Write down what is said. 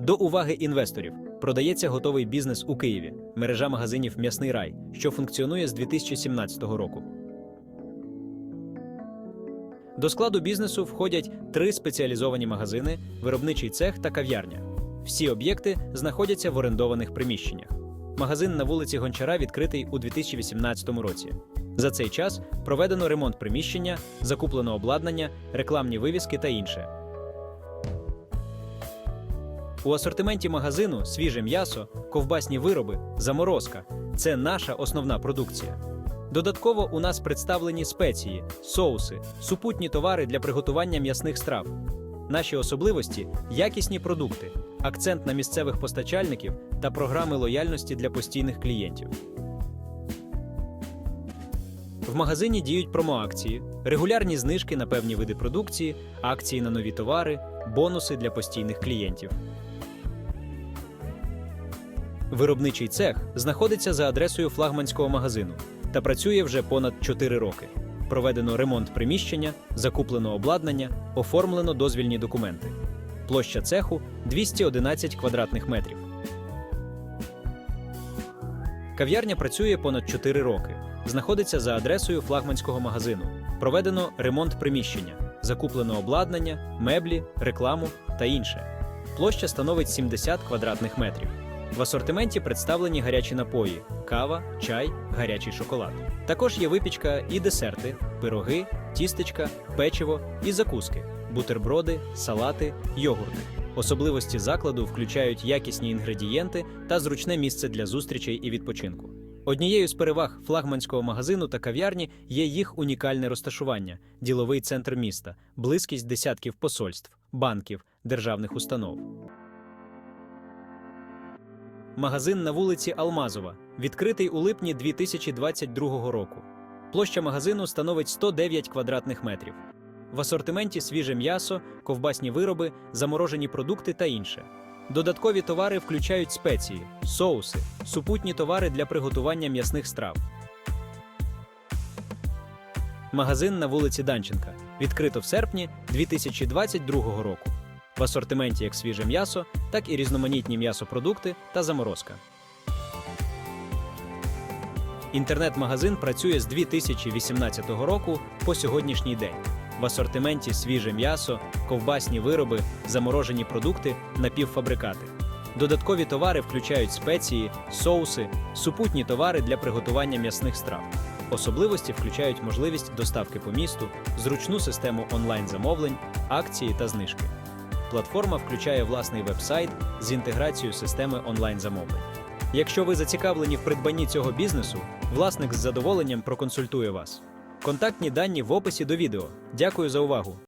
До уваги інвесторів продається готовий бізнес у Києві, мережа магазинів М'ясний рай, що функціонує з 2017 року. До складу бізнесу входять три спеціалізовані магазини, виробничий цех та кав'ярня. Всі об'єкти знаходяться в орендованих приміщеннях. Магазин на вулиці Гончара відкритий у 2018 році. За цей час проведено ремонт приміщення, закуплено обладнання, рекламні вивіски та інше. У асортименті магазину свіже м'ясо, ковбасні вироби, заморозка це наша основна продукція. Додатково у нас представлені спеції, соуси, супутні товари для приготування м'ясних страв. Наші особливості якісні продукти, акцент на місцевих постачальників та програми лояльності для постійних клієнтів. В магазині діють промоакції, регулярні знижки на певні види продукції, акції на нові товари, бонуси для постійних клієнтів. Виробничий цех знаходиться за адресою флагманського магазину та працює вже понад 4 роки. Проведено ремонт приміщення, закуплено обладнання, оформлено дозвільні документи. Площа цеху 211 квадратних метрів. Кав'ярня працює понад 4 роки. Знаходиться за адресою флагманського магазину. Проведено ремонт приміщення, закуплено обладнання, меблі, рекламу та інше. Площа становить 70 квадратних метрів. В асортименті представлені гарячі напої: кава, чай, гарячий шоколад. Також є випічка і десерти, пироги, тістечка, печиво і закуски, бутерброди, салати, йогурти. Особливості закладу включають якісні інгредієнти та зручне місце для зустрічей і відпочинку. Однією з переваг флагманського магазину та кав'ярні є їх унікальне розташування, діловий центр міста, близькість десятків посольств, банків, державних установ. Магазин на вулиці Алмазова, відкритий у липні 2022 року. Площа магазину становить 109 квадратних метрів. В асортименті свіже м'ясо, ковбасні вироби, заморожені продукти та інше. Додаткові товари включають спеції, соуси, супутні товари для приготування м'ясних страв. Магазин на вулиці Данченка відкрито в серпні 2022 року. В асортименті як свіже м'ясо, так і різноманітні м'ясопродукти та заморозка. Інтернет-магазин працює з 2018 року по сьогоднішній день. В асортименті свіже м'ясо, ковбасні вироби, заморожені продукти, напівфабрикати. Додаткові товари включають спеції, соуси, супутні товари для приготування м'ясних страв. Особливості включають можливість доставки по місту, зручну систему онлайн-замовлень, акції та знижки. Платформа включає власний веб-сайт з інтеграцією системи онлайн-замовлень. Якщо ви зацікавлені в придбанні цього бізнесу, власник з задоволенням проконсультує вас. Контактні дані в описі до відео. Дякую за увагу!